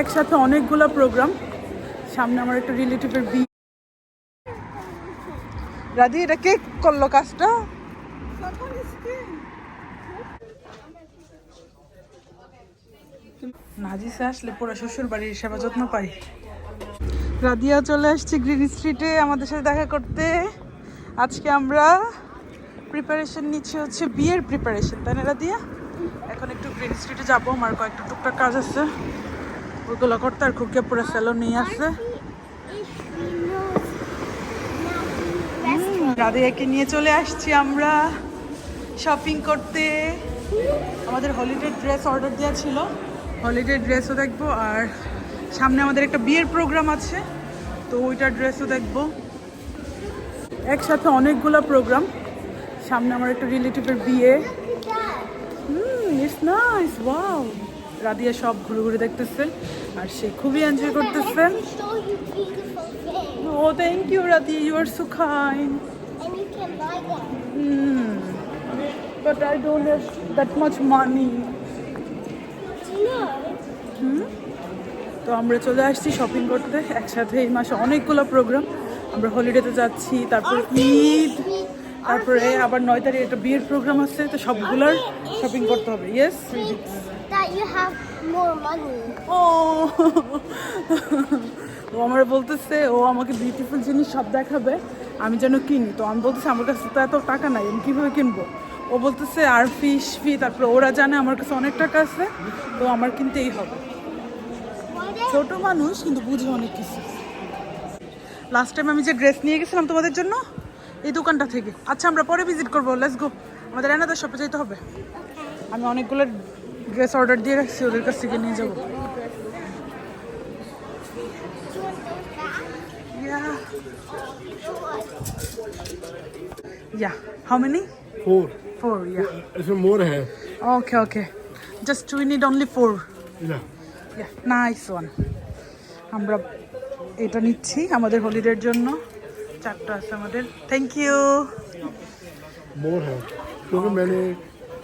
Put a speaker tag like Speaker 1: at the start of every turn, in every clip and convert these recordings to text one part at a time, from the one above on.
Speaker 1: একসাথে অনেকগুলো প্রোগ্রাম সামনে আমার একটা রিলেটিভের বিয়ে। রাধি এটা কে করল কাজটা? নাজিসে আসলে পুরো শ্বশুর বাড়ির সেবা যত্ন পাই রাধিয়া চলে আসছে গ্রিন স্ট্রিটে আমাদের সাথে দেখা করতে। আজকে আমরা প্রিপারেশন নিচ্ছে হচ্ছে বিয়ের প্রিপারেশন তাই না রাদিয়া এখন একটু গ্রিন স্ট্রিটে যাব। আমার কয়েকটা টুকটাক কাজ আছে। ওগুলো করতে আর খুবকে পুরো স্যালো নিয়ে আসছে। রাধিয়াকে নিয়ে চলে আসছি আমরা শপিং করতে। আমাদের হলিডে ড্রেস অর্ডার দেওয়া ছিল। হলিডে ড্রেসও দেখব। আর সামনে আমাদের একটা বিয়ের প্রোগ্রাম আছে। তো ওইটার ড্রেসও দেখব। একসাথে অনেকগুলো প্রোগ্রাম সামনে আমার একটা রিলেটিভের বিয়ে। ইটস নাইস ওয়াও রাদিয়া সব ঘুরে ঘুরে দেখতেছে আর সে খুবই এনজয় করতেছে। ও thank you Radia you are so kind
Speaker 2: and you can buy them.
Speaker 1: But I don't have that much money.
Speaker 2: Do you know?
Speaker 1: তো আমরা চলে আসছি শপিং করতে। একসাথে এই মাসে অনেকগুলো প্রোগ্রাম আমরা হলিডেতে যাচ্ছি তারপর ঈদ। তারপরে আবার নয় তারিখ একটা বিয়ের প্রোগ্রাম আছে তো সবগুলোর শপিং করতে হবে। ইয়েস. ও। আমার বলতেছে ও আমাকে বিউটিফুল জিনিস সব দেখাবে আমি যেন কিনি। তো আমি বলতেছি আমার কাছে তো এত টাকা নাই আমি কীভাবে কিনবো? ও বলতেছে আর ফিস ফি তারপরে ওরা জানে আমার কাছে অনেক টাকা আছে তো আমার কিনতেই হবে। ছোট মানুষ কিন্তু বুঝে অনেক কিছু। লাস্ট টাইম আমি যে ড্রেস নিয়ে গেছিলাম তোমাদের জন্য এই দোকানটা থেকে আচ্ছা আমরা পরে ভিজিট করব লেটস গো আমাদের এনাদের শপে যেতে হবে আমি অনেকগুলো ড্রেস অর্ডার দিয়ে রাখছি ওদের কাছ থেকে নিয়ে যাব Yeah. How many?
Speaker 3: Four.
Speaker 1: Four, yeah.
Speaker 3: It's more hair.
Speaker 1: Okay, okay. Just we need only four.
Speaker 3: Yeah.
Speaker 1: Yeah, nice one. আমরা এটা নিচ্ছি আমাদের হলিডের জন্য চারটা আছে আমাদের থ্যাংক ইউ
Speaker 3: मोर है क्योंकि मैंने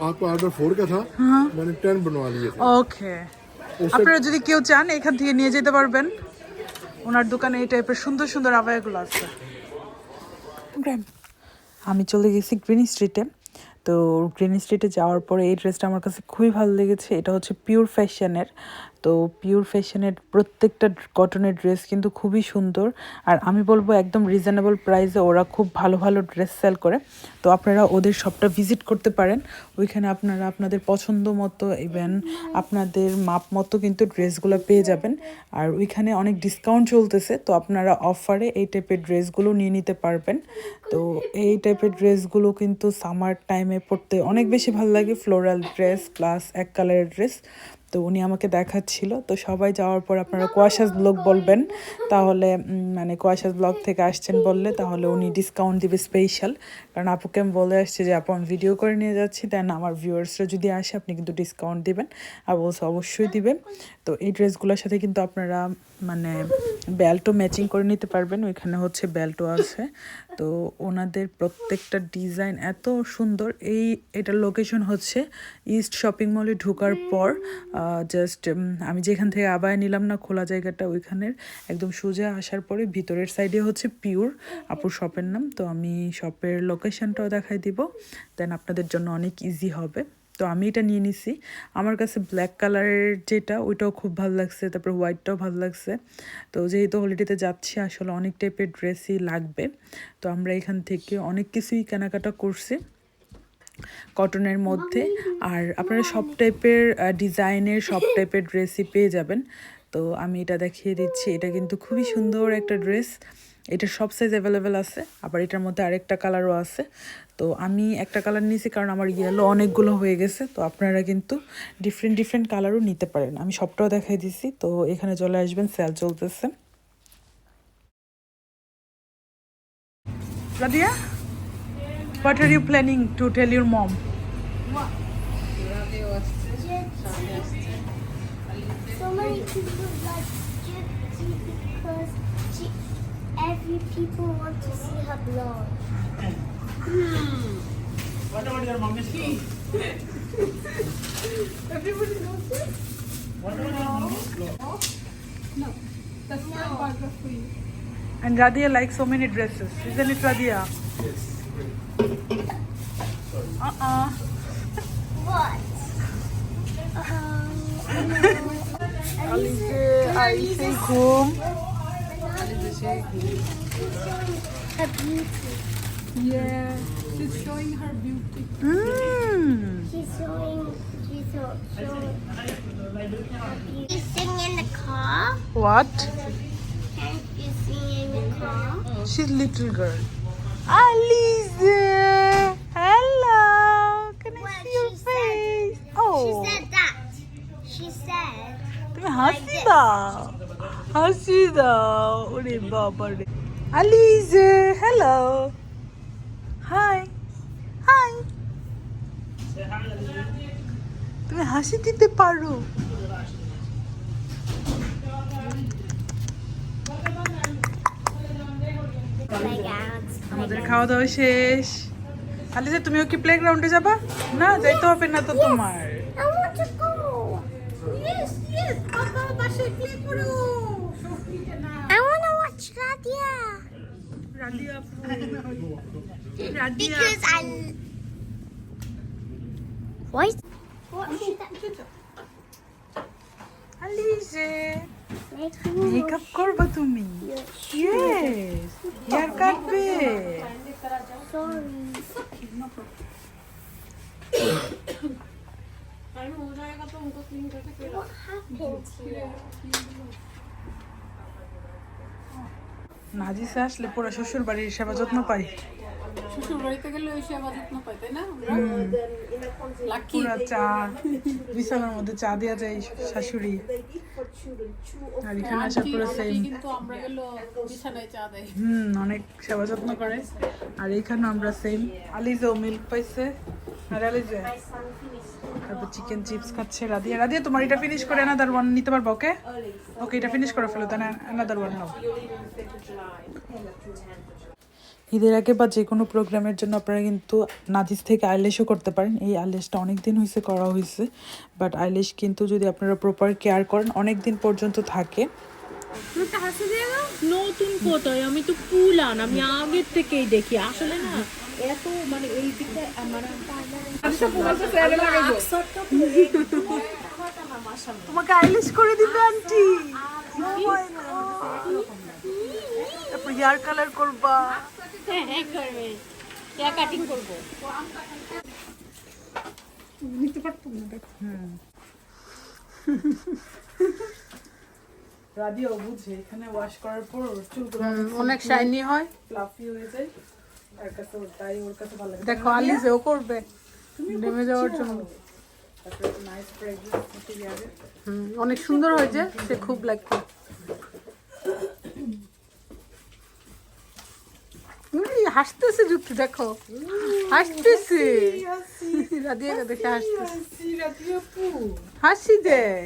Speaker 3: आपको ऑर्डर फोर का था मैंने टेन बनवा लिए थे
Speaker 1: ওকে আপনারা যদি কেউ চান এখান থেকে নিয়ে যেতে পারবেন ওনার দোকানে এই টাইপের সুন্দর সুন্দর আবায়াগুলো আছে আমি চলে গেছি গ্রিন স্ট্রিটে তো গ্রিন স্ট্রিটে যাওয়ার পরে এই ড্রেসটা আমার কাছে খুবই ভালো লেগেছে এটা হচ্ছে পিওর ফ্যাশনের তো পিওর ফ্যাশনের প্রত্যেকটা কটনের ড্রেস কিন্তু খুবই সুন্দর। আর আমি বলব একদম রিজনেবল প্রাইসে ওরা খুব ভালো ভালো ড্রেস সেল করে। তো আপনারা ওদের শপটা ভিজিট করতে পারেন। ওইখানে আপনারা আপনাদের পছন্দ মতো ইভেন আপনাদের মাপ মতো কিন্তু ড্রেসগুলো পেয়ে যাবেন। আর ওইখানে অনেক ডিসকাউন্ট চলতেছে, তো আপনারা অফারে এই টাইপের ড্রেসগুলো নিয়ে নিতে পারবেন। তো এই টাইপের ড্রেসগুলো কিন্তু সামার টাইমে পরতে অনেক বেশি ভালো লাগে। ফ্লোরাল ড্রেস প্লাস এক কালারের ড্রেস তো উনি আমাকে দেখাচ্ছিল। তো সবাই যাওয়ার পর আপনারা কুয়াশাস ব্লগ বলবেন। তাহলে মানে কুয়াশাস ব্লগ থেকে আসছেন বললে তাহলে উনি ডিসকাউন্ট দিবে স্পেশাল কারণ আপুকে আমি বলে আসছি যে, আপু, আমি ভিডিও করে নিয়ে যাচ্ছি। দেন আমার ভিউয়ার্সরা যদি আসে, আপনি কিন্তু ডিসকাউন্ট দিবেন। আর বলছে, অবশ্যই দিবেন তো এই ড্রেসগুলোর সাথে কিন্তু আপনারা মানে বেল্টও ম্যাচিং করে নিতে পারবেন। ওইখানে হচ্ছে বেল্টও আছে। তো ওনাদের প্রত্যেকটা ডিজাইন এত সুন্দর। এই এটা লোকেশন হচ্ছে ইস্ট শপিং মলে ঢোকার পর জাস্ট আমি যেখান থেকে আবায় নিলাম না খোলা জায়গাটা ওইখানের, একদম সোজা আসার পরে ভিতরের সাইডে হচ্ছে পিওর আপুর শপের নাম। তো আমি শপের লোকেশনটাও দেখাই দিব। দেন আপনাদের জন্য অনেক ইজি হবে। তো আমি এটা নিয়ে নিছি। আমার কাছে ব্ল্যাক কালারের যেটা, ওইটাও খুব ভালো লাগছে, তারপর হোয়াইটটাও ভালো লাগছে। তো যেহেতু হলিডেতে যাচ্ছি, আসলে অনেক টাইপের ড্রেসই লাগবে। তো আমরা এখান থেকে অনেক কিছুই কেনাকাটা করছি। কটনের মধ্যে। আর আপনারা সব টাইপের ডিজাইনের সব টাইপের ড্রেসই পেয়ে যাবেন। তো আমি এটা দেখিয়ে দিচ্ছি। এটা কিন্তু খুবই সুন্দর একটা ড্রেস এটা সব সাইজ অ্যাভেলেবেল আছে, আবার এটার মধ্যে আরেকটা কালারও আছে। তো আমি একটা কালার নিয়েছি কারণ আমার ইয়েলো অনেকগুলো হয়ে গেছে, তো আপনারা কিন্তু ডিফারেন্ট ডিফারেন্ট কালারও নিতে পারেন। আমি সবটাও দেখাই দিছি, তো এখানে চলে আসবেন সেল চলতেছে। Radia What are you planning to tell your mom?
Speaker 2: so many people many people want to see her blog? Hmm.
Speaker 1: What about your mommy's hmm. blog? Everybody knows it? What about your mommy's blog?
Speaker 4: No. That's no. not part of you.
Speaker 1: And Radia likes so many dresses, isn't it, Radia? Yes. Uh uh.
Speaker 2: What? Uh-huh. Um,
Speaker 1: Alice, Alice, home.
Speaker 2: Alice, home her beauty.
Speaker 4: Yeah, she's showing her beauty.
Speaker 1: Mm.
Speaker 2: She's showing. She's so- showing. You sing in the car.
Speaker 1: What?
Speaker 2: Can't you sing in the car?
Speaker 1: She's little girl. Alize! Hello! Can I
Speaker 2: Well,
Speaker 1: see your
Speaker 2: she said-
Speaker 1: face?
Speaker 2: She
Speaker 1: Oh,
Speaker 2: said that. She said.
Speaker 1: তুমি হাসি দাও হাসি দাও ওরে বাবা রে আলিজে hello hi high তুমি হাসি দিতে পারো. আমাদের খাওয়া দাওয়া শেষ আলিজে তুমিও কি প্লেগ্রাউন্ডে যাবা না যাইতে হবে না তো তোমার
Speaker 2: I want to go.
Speaker 4: Yes, yes, Papa, পাশে play করো।
Speaker 2: Radia
Speaker 1: Radia
Speaker 2: Because I. What? What should that?
Speaker 1: আলিজে
Speaker 2: Make
Speaker 1: makeup করবা তুমি ইয়েস হেয়ার কাটবে
Speaker 2: Sorry. Happened
Speaker 1: আসলে পুরো শ্বশুর বাড়ির সেবা যত্ন পাই
Speaker 4: শ্বশুর বাড়িতে গেলে ওই সেবা যত্ন পাই, তাই না?
Speaker 1: পুরা চা বিছানার মধ্যে চা দেওয়া যায় শাশুড়ি। আর এখানে আসার পরে সেম
Speaker 4: কিন্তু আমরা গেলেও বিছানায় চা দেয়।
Speaker 1: হুম অনেক সেবা যত্ন করে। আর এইখানে আমরা সেম আলিজেও মিল্ক পাইছে। আর আলিজে তারপর চিকেন চিপস খাচ্ছে রাধিয়া। রাধিয়া তোমার এটা ফিনিশ করে অ্যানাদার ওয়ান নিতে পারব ওকে ওকে এটা ফিনিশ করে ফেলো তাহলে অ্যানাদার ওয়ান নাও। ঈদের আগে বা যে কোনো প্রোগ্রামের জন্য আপনারা কিন্তু নাজিস থেকে আইলেশও করতে পারেন এই আইলেশটা অনেক দিন হয়েছে করা হয়েছে বাট আইলেশ কিন্তু যদি আপনারা প্রপার কেয়ার করেন অনেক দিন পর্যন্ত থাকে
Speaker 5: নতুন কোথায় আমি তো পুলান আমি আগের থেকেই দেখি আসলে না এত মানে এই দিকটা আমার
Speaker 1: তোমাকে আইলিশ করে দিবে আন্টি হেয়ার কালার করবা।
Speaker 5: করবে। হেয়ার কাটিং করব
Speaker 1: রাদিও বুঝে এখানে ওয়াশ করার পর চুলগুলো
Speaker 4: অনেক শাইনি হয়।
Speaker 1: ফ্লাফি হয়ে যায়। তার কাছে ওর তাই ওর কাছে ভালো লাগে।
Speaker 4: দেখো আলিজেও করবে। ডেমে যাওয়ার জন্য। অনেক সুন্দর হয়েছে সে খুব লাগবে হাসতেছে যুক্তি দেখো হাসতেছে রাধিয়া হাসি দেয়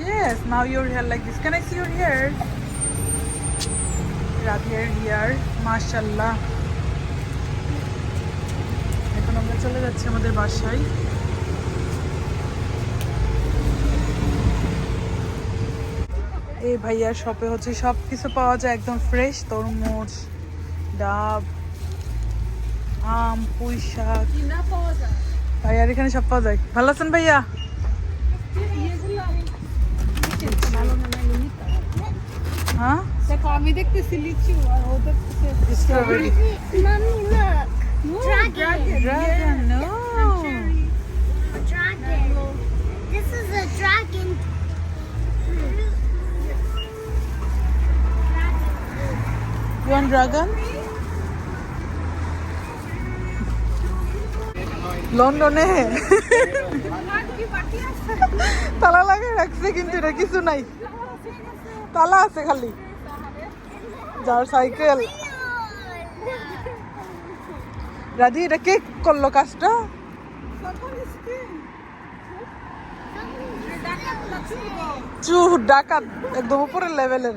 Speaker 1: Yes, now your hair like this. Can I? Radhia's hair, mashallah. এখন আমরা চলে যাচ্ছি আমাদের বাসায় এই ভাইয়ার শপে হচ্ছে সব কিছু পাওয়া যায় একদম ফ্রেশ তরমুজ ডাব আম পুঁই শাক। ভাইয়ার এখানে সব পাওয়া যায়। ভালো আছেন ভাইয়া? হ্যাঁ?
Speaker 4: দেখো আমি দেখতেছি লিচু আর ও দেখতেছে
Speaker 1: strawberry
Speaker 2: Mommy, look. Dragon. Dragon want dragon
Speaker 1: লন্ডনে তালা লাগিয়ে রাখছে কিন্তু এটা কিছু নাই। তালা আছে খালি। যার সাইকেল। রাধি, এটা কে করল কাজটা? চু ডাকাত। একদম উপরের লেভেলের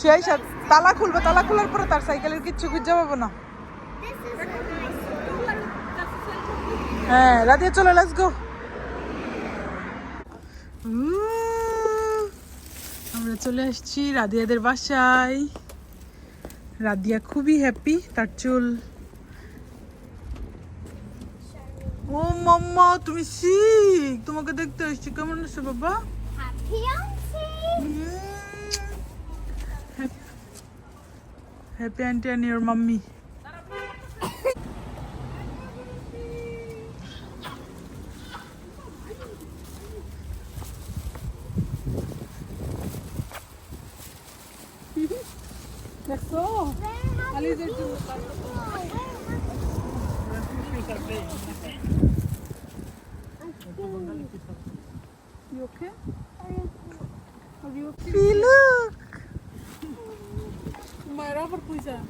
Speaker 1: সেই সাথে তালা খুলবে তালা খোলার পরে তার সাইকেলের কিচ্ছু খুঁজে পাবো না। হ্যাঁ রাধে চলো লেটস গো আমরা চলে আসছি রাধিয়াদের বাসায়। রাধিয়া খুবই হ্যাপি তার চুল। ও মাম্মা তুমি শিখ তোমাকে দেখতে আসছি। কেমন আছো বাবা?
Speaker 2: Happy auntie
Speaker 1: and your
Speaker 4: mummy. Let's go. You okay? Are you okay? Pilu güzel.